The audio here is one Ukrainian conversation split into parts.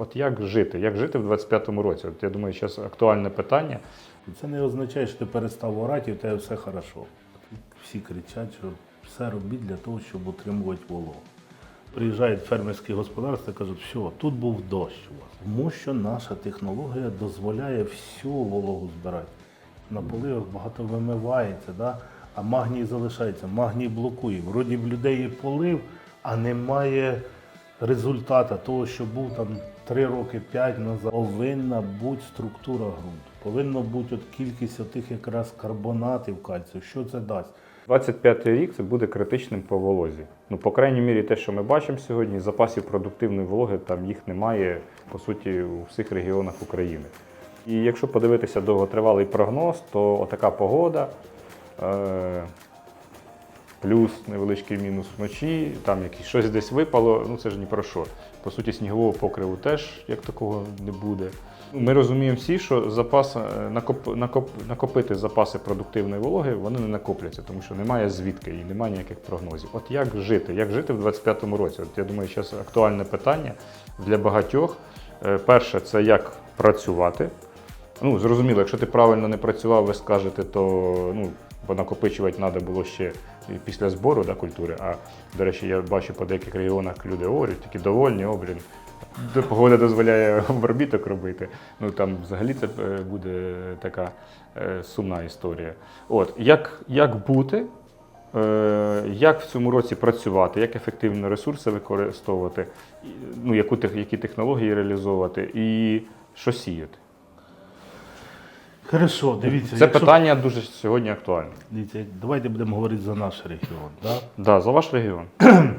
От як жити? Як жити в 25-му році? От я думаю, зараз актуальне питання. Це не означає, що ти перестав орати і в тебе все хорошо. Всі кричать, що все робіть для того, щоб утримувати вологу. Приїжджають фермерські господарства і кажуть, все, тут був дощ у вас. Тому що наша технологія дозволяє всю вологу збирати. На поливах багато вимивається, да? а магній залишається, магній блокує. Вроді в людей є полив, а немає результата того, що був там 3 роки, 5 назад. Повинна бути структура ґрунту, повинна бути от кількість отих якраз карбонатів кальцію. Що це дасть? 25-й рік це буде критичним по волозі. Ну, по крайній мірі, те, що ми бачимо сьогодні, запасів продуктивної вологи там їх немає, по суті, у всіх регіонах України. І якщо подивитися довготривалий прогноз, то отака погода, е- плюс невеличкий мінус вночі, там якісь щось десь випало, ну це ж ні про що. По суті, снігового покриву теж як такого не буде. Ми розуміємо всі, що запас, е, накоп, накоп, накопити запаси продуктивної вологи вони не накопляться, тому що немає звідки і немає ніяких прогнозів. От як жити? Як жити в 25-му році? От я думаю, зараз актуальне питання для багатьох. Е, Перше, це як працювати. Ну, зрозуміло, якщо ти правильно не працював, ви скажете, то ну, бо накопичувати треба було ще після збору да, культури. А до речі, я бачу по деяких регіонах люди говорять, такі довольні, о, блін. Погода дозволяє обробіток робити. Ну там взагалі це е, буде така е, сумна історія. От, як, як бути, е, як в цьому році працювати, як ефективно ресурси використовувати, ну, яку, які технології реалізовувати і що сіяти? Хорошо, дивіться. Це якщо- питання дуже сьогодні актуальне. Дивіться, давайте будемо говорити за наш регіон. Да? Да, за ваш регіон.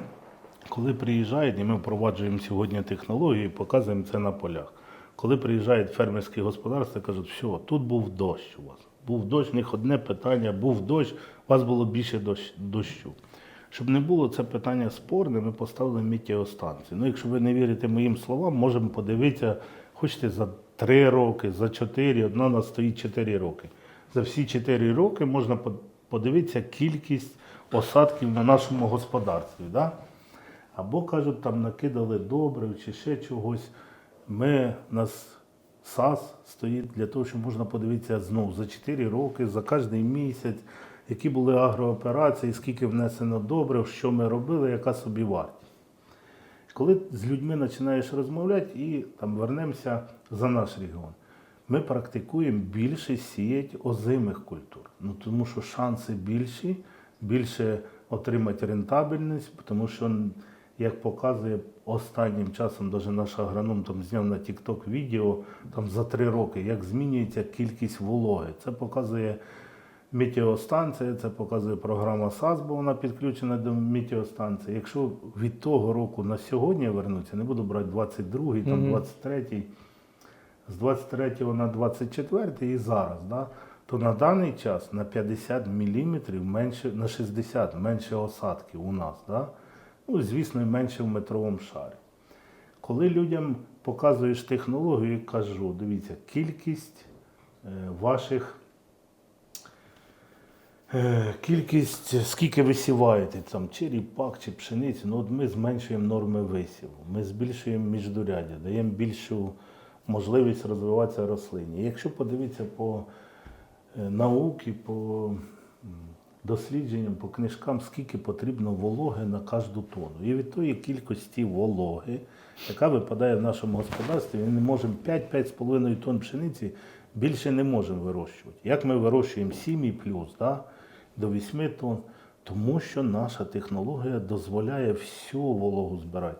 Коли приїжджають, і ми впроваджуємо сьогодні технології, показуємо це на полях. Коли приїжджають фермерські господарства, кажуть, все, тут був дощ у вас. Був дощ, в них одне питання, був дощ, у вас було більше дощ, дощу. Щоб не було це питання спорне, ми поставили метеостанцію. Ну, якщо ви не вірите моїм словам, можемо подивитися, хочете за 3 роки, за 4, одна нас стоїть 4 роки. За всі 4 роки можна подивитися кількість осадків на нашому господарстві. Да? Або кажуть, там накидали добрив чи ще чогось. Ми нас САС стоїть для того, щоб можна подивитися знову за 4 роки, за кожен місяць, які були агрооперації, скільки внесено добрив, що ми робили, яка собі вартість. Коли з людьми починаєш розмовляти і там вернемося за наш регіон, ми практикуємо більше сіять озимих культур. Ну, тому що шанси більші, більше отримати рентабельність, тому що, як показує останнім часом, навіть наш агроном там зняв на TikTok відео там за три роки, як змінюється кількість вологи. Це показує метеостанція, це показує програма САС, бо вона підключена до метеостанції. Якщо від того року на сьогодні вернуться, не буду брати 22-й, там 23-й, з 23 на 24 і зараз, да, то на даний час на 50 мм менше, на 60 менше осадків у нас. Да? Ну, звісно, і менше в метровому шарі. Коли людям показуєш технологію, кажу, дивіться, кількість е, ваших Кількість, скільки ви сіваєте, там, чи ріпак, чи пшеницю, ну от ми зменшуємо норми висіву, ми збільшуємо міждуряддя, даємо більшу можливість розвиватися рослині. Якщо подивитися по е, науці, по дослідженням, по книжкам, скільки потрібно вологи на кожну тонну. І від тої кількості вологи, яка випадає в нашому господарстві, ми не можемо 5-5,5 тонн пшениці більше не можемо вирощувати. Як ми вирощуємо 7 плюс, да, до 8 тонн, тому що наша технологія дозволяє всю вологу збирати.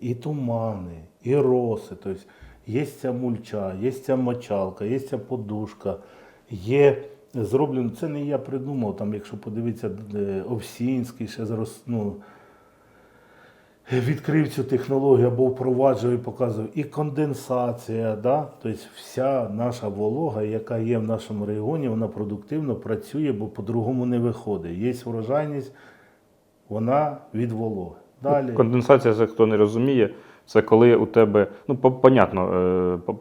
І тумани, і роси. Тобто є ця мульча, є ця мочалка, є ця подушка, є зроблено. Це не я придумав, там, якщо подивитися, е, Овсінський ще зрос, Ну, відкрив цю технологію або впроваджував і показував і конденсація, да? тобто вся наша волога, яка є в нашому регіоні, вона продуктивно працює, бо по-другому не виходить. Є врожайність, вона від вологи. Далі. Конденсація, це хто не розуміє, це коли у тебе, ну, понятно, е,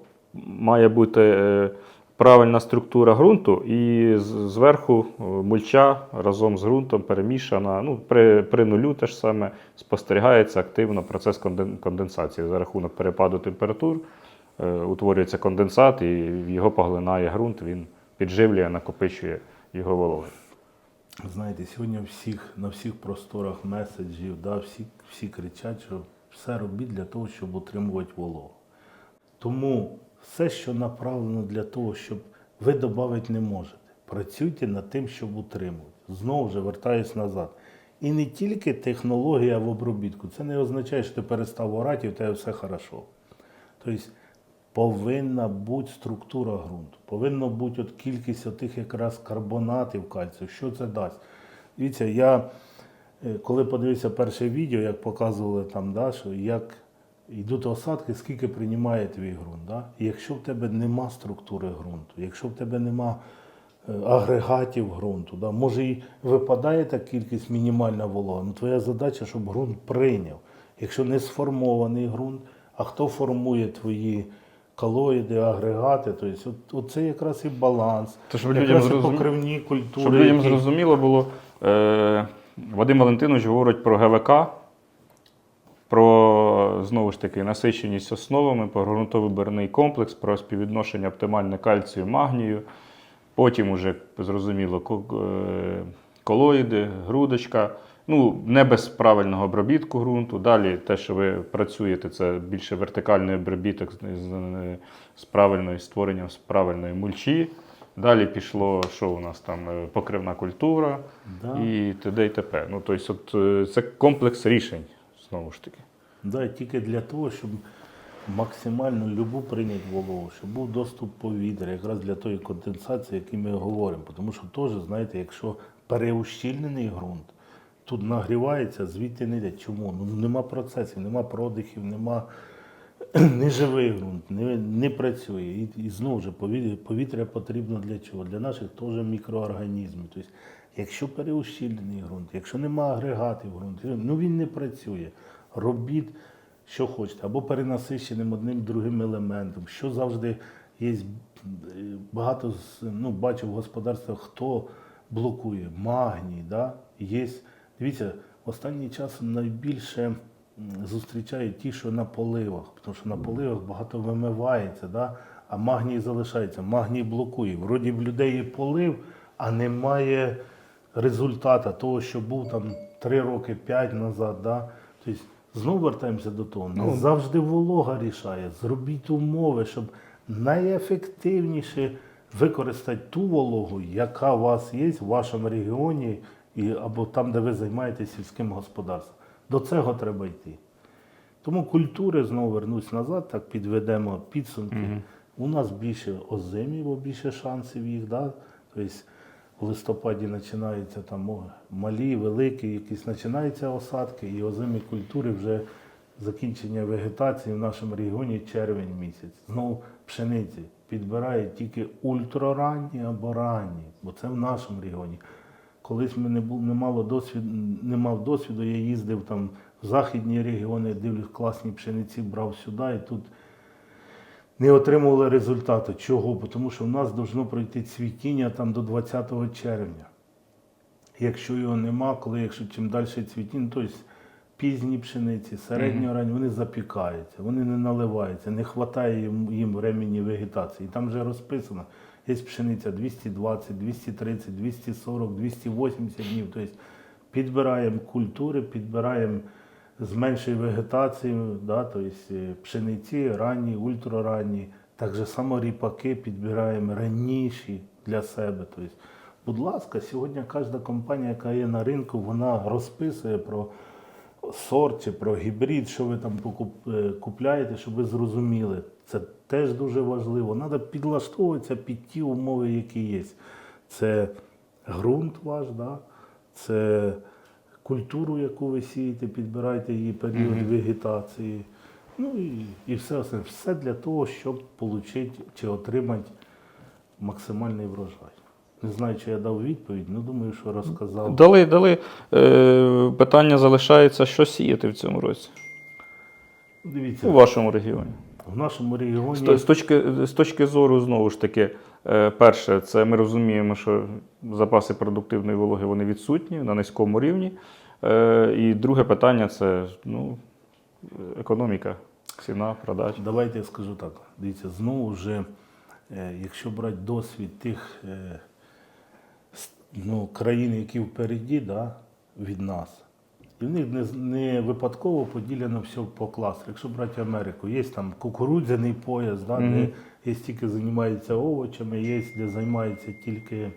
має бути е, правильна структура ґрунту, і зверху е, мульча разом з ґрунтом перемішана. Ну, при, при нулю теж саме спостерігається активно процес конденсації. За рахунок перепаду температур е, утворюється конденсат, і його поглинає ґрунт, він підживлює, накопичує його вологи. Знаєте, сьогодні всіх, на всіх просторах меседжів, да, всі, всі кричать, що все робіть для того, щоб утримувати вологу. Тому все, що направлено для того, щоб ви додати не можете. Працюйте над тим, щоб утримувати. Знову ж вертаюсь назад. І не тільки технологія в обробітку. Це не означає, що ти перестав орати і в тебе все хорошо. Тобто повинна бути структура ґрунту, повинна бути от кількість тих якраз карбонатів кальцію. Що це дасть? Дивіться, я е, коли подивився перше відео, як показували там, да, що як йдуть осадки, скільки приймає твій ґрунт. Да? І якщо в тебе нема структури ґрунту, якщо в тебе нема е, агрегатів ґрунту, да? може і випадає та кількість мінімальна волога, ну твоя задача, щоб ґрунт прийняв. Якщо не сформований ґрунт, а хто формує твої колоїди, агрегати, тобто от, от це якраз і баланс, То, щоб якраз людям і покривні культури. Щоб людям які- зрозуміло було, е, Вадим Валентинович говорить про ГВК, про знову ж таки насиченість основами, про ґрунтовибірний комплекс, про співвідношення оптимальне кальцію, магнію. Потім уже зрозуміло е, колоїди, грудочка. Ну, не без правильного обробітку ґрунту. Далі те, що ви працюєте, це більше вертикальний обробіток з, правильною створенням з правильної мульчі. Далі пішло, що у нас там е, покривна культура Да. і т.д. і т.п. Ну, тобто, от, це комплекс рішень, знову ж таки. Да, тільки для того, щоб максимально любу прийняти вологу, щоб був доступ повітря, якраз для тої конденсації, яку ми говоримо. Тому що теж, знаєте, якщо переущільнений ґрунт, тут нагрівається, звідти не йде. Чому? Ну нема процесів, нема продихів, нема не живий ґрунт, не, не працює. І, і знову ж повітря, потрібно для чого? Для наших теж мікроорганізмів. Тобто, якщо переущільнений ґрунт, якщо нема агрегатів в ґрунті, ну він не працює. Робіть, що хочете, або перенасищеним одним другим елементом, що завжди є е, багато ну, бачу в господарствах, хто блокує магній, да? є. Дивіться, останнім часом найбільше зустрічають ті, що на поливах, тому що на поливах багато вимивається, да? а магній залишається. Магній блокує. Вроді в людей є полив, а немає результата того, що був там 3 роки, 5 назад. Да? Тобто, знову вертаємося до того. Не завжди волога рішає. Зробіть умови, щоб найефективніше використати ту вологу, яка у вас є в вашому регіоні, і, або там, де ви займаєтесь сільським господарством. До цього треба йти. Тому культури знову вернусь назад, так підведемо підсумки. У нас більше озимів, бо більше шансів їх. Да? Тобто в листопаді починаються там малі, великі, якісь починаються осадки, і озимі культури вже закінчення вегетації в нашому регіоні червень місяць. Знову пшениці підбирають тільки ультраранні або ранні, бо це в нашому регіоні. Колись ми не був, не мало досвід, не мав досвіду, я їздив там в західні регіони, дивлюсь, класні пшениці брав сюди, і тут не отримували результату. Чого? Бо Тому що в нас должно пройти цвітіння там до 20 червня. Якщо його нема, коли якщо чим далі цвітіння, то есть пізні пшениці, середньоранні, вони запікаються, вони не наливаються, не вистачає їм, їм времени вегетації. І там вже розписано, є пшениця 220, 230, 240, 280 днів. Тобто підбираємо культури, підбираємо з меншою вегетацією, да, тобто пшениці, ранні, ультраранні. Так же само ріпаки підбираємо раніші для себе. Тобто, будь ласка, сьогодні кожна компанія, яка є на ринку, вона розписує про сорт чи про гібрид, що ви там е, купляєте, щоб ви зрозуміли. Це теж дуже важливо. Треба підлаштовуватися під ті умови, які є. Це ґрунт ваш, да? це культуру, яку ви сієте, підбирайте її період вегетації. Ну і, і все. Все для того, щоб отримати чи отримати максимальний врожай. Не знаю, чи я дав відповідь, але думаю, що розказав. Дали, дали. Е, питання залишається, що сіяти в цьому році Дивіться, у вашому регіоні. В нашому регіоні З, з, точки, з точки зору, знову ж таки, перше, це ми розуміємо, що запаси продуктивної вологи вони відсутні на низькому рівні. Е, І друге питання це ну, економіка, ціна, продаж. Давайте я скажу так. Дивіться, знову вже, е, якщо брати досвід тих е, ну, країн, які впереді да, від нас, і в них не, не випадково поділено все по класах. Якщо брати Америку, є там кукурудзяний пояс, да, де є тільки займаються овочами, є де займаються тільки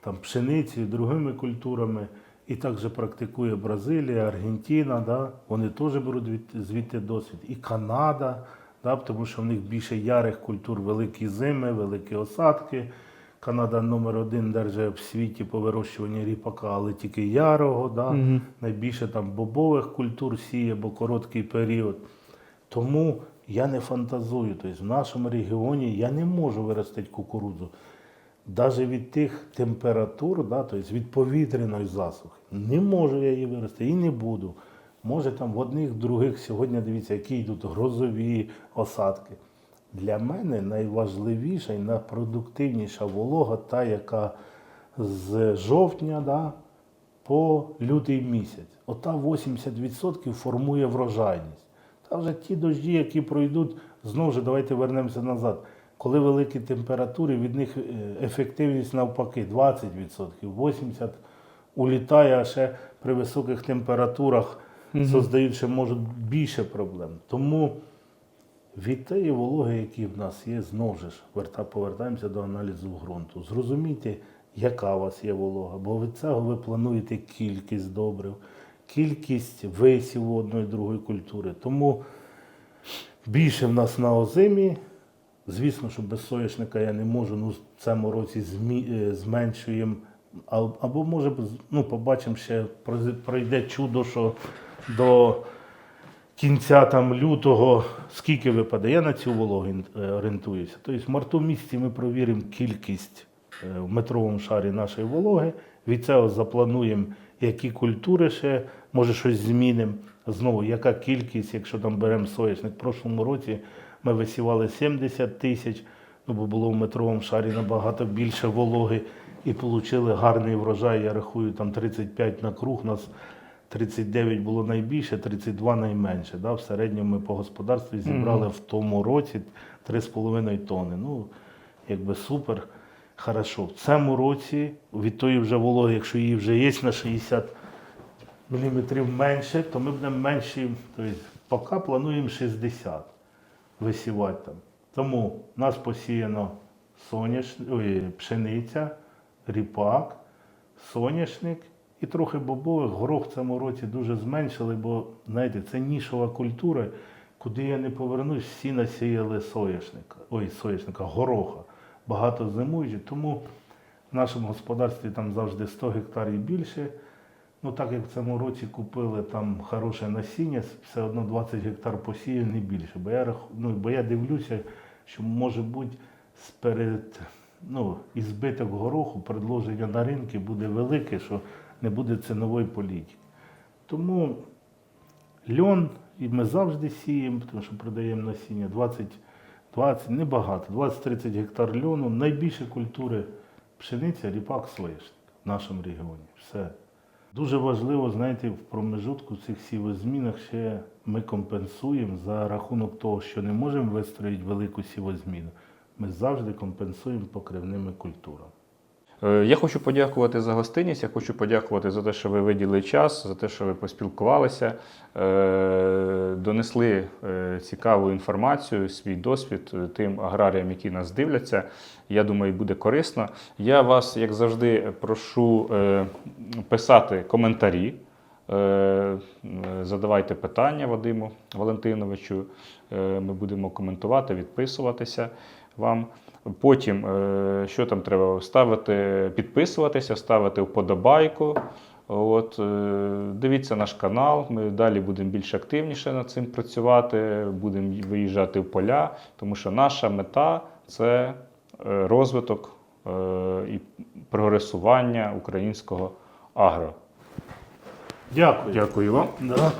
там, пшеницею, другими культурами. І також практикує Бразилія, Аргентина, да? вони теж беруть від, звідти досвід. І Канада, да? тому що в них більше ярих культур, великі зими, великі осадки. Канада номер один держить в світі по вирощуванню ріпака, але тільки ярого. Да? Найбільше там бобових культур сіє, бо короткий період. Тому я не фантазую. Тобто в нашому регіоні я не можу виростити кукурудзу. Навіть від тих температур, да, тобто від повітряної засухи, не можу я її вирости і не буду. Може там в одних, в других сьогодні дивіться, які йдуть грозові осадки. Для мене найважливіша і найпродуктивніша волога, та, яка з жовтня да, по лютий місяць. Ота 80% формує врожайність. Та вже ті дожді, які пройдуть, знову ж давайте вернемося назад. Коли великі температури, від них е, ефективність навпаки 20%, 80% улітає, а ще при високих температурах создають ще можуть більше проблем. Тому від тієї вологи, які в нас є, знову ж повертаємося до аналізу ґрунту. Зрозумійте, яка у вас є волога, бо від цього ви плануєте кількість добрив, кількість висіву одної другої культури. Тому більше в нас на озимі. Звісно, що без соняшника я не можу. Ну, в цьому році змі, е, зменшуємо. Або може ну, побачимо ще пройде чудо, що до кінця там лютого скільки випаде. Я на цю вологу е, орієнтуюся. Тобто в марту місяці ми провіримо кількість е, в метровому шарі нашої вологи. Від цього заплануємо, які культури ще, може щось змінимо. Знову, яка кількість, якщо там беремо соняшник. В прошлому році ми висівали 70 тисяч, ну, бо було в метровому шарі набагато більше вологи і отримали гарний врожай. Я рахую, там 35 на круг. Нас 39 було найбільше, 32 найменше. Да? В середньому ми по господарстві зібрали в тому році 3,5 тонни. Ну, якби супер, хорошо. В цьому році від тої вже вологи, якщо її вже є на 60 мм менше, то ми будемо менші. Тобто, поки плануємо 60 висівати там. Тому в нас посіяно соняш... Ой, пшениця, ріпак, соняшник і трохи бобових. Горох в цьому році дуже зменшили, бо знаєте, це нішова культура. Куди я не повернусь, всі насіяли соняшника, ой, соняшника, гороха. Багато зимуючи. Тому в нашому господарстві там завжди 100 гектарів більше. Ну так як в цьому році купили там хороше насіння, все одно 20 гектар посію, не більше. Бо я, ну, бо я дивлюся, що може бути сперед, ну, із збиток гороху предложення на ринки буде велике, що не буде цінової політики. Тому льон і ми завжди сіємо, тому що продаємо насіння 20, 20 небагато, 20-30 гектар льону. Найбільше культури пшениця, ріпак, соняшник в нашому регіоні. Все. Дуже важливо, знаєте, в промежутку цих сівозмінах ще ми компенсуємо за рахунок того, що не можемо вистроїти велику сівозміну. Ми завжди компенсуємо покривними культурами. Е, Я хочу подякувати за гостинність. Я хочу подякувати за те, що ви виділили час, за те, що ви поспілкувалися, е, донесли е, цікаву інформацію, свій досвід тим аграріям, які нас дивляться. Я думаю, буде корисно. Я вас, як завжди, прошу писати коментарі. Задавайте питання Вадиму Валентиновичу. Е, Ми будемо коментувати, відписуватися вам. Потім, е, що там треба ставити, підписуватися, ставити вподобайку. От, е, дивіться наш канал. Ми далі будемо більш активніше над цим працювати, будемо виїжджати в поля, тому що наша мета це розвиток і прогресування українського агро. Дякую. Дякую вам. Да.